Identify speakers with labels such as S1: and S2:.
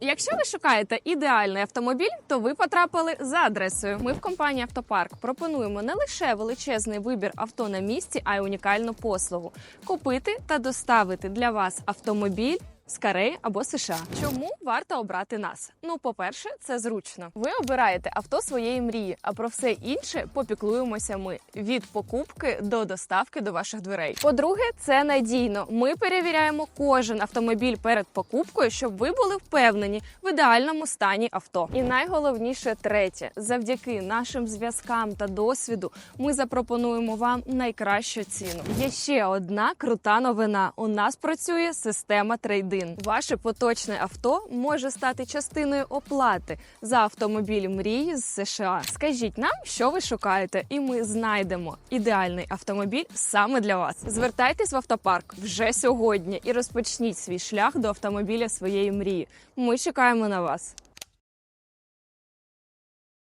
S1: Якщо ви шукаєте ідеальний автомобіль, то ви потрапили за адресою. Ми в компанії Автопарк пропонуємо не лише величезний вибір авто на місці, а й унікальну послугу купити та доставити для вас автомобіль. З Кореї або США. Чому варто обрати нас? Ну, по-перше, це зручно. Ви обираєте авто своєї мрії, а про все інше попіклуємося ми від покупки до доставки до ваших дверей. По-друге, це надійно. Ми перевіряємо кожен автомобіль перед покупкою, щоб ви були впевнені в ідеальному стані авто. І найголовніше третє, завдяки нашим зв'язкам та досвіду, ми запропонуємо вам найкращу ціну. Є ще одна крута новина. У нас працює система трейдин. Ваше поточне авто може стати частиною оплати за автомобіль мрії з США. Скажіть нам, що ви шукаєте, і ми знайдемо ідеальний автомобіль саме для вас. Звертайтесь в автопарк вже сьогодні і розпочніть свій шлях до автомобіля своєї мрії. Ми чекаємо на вас.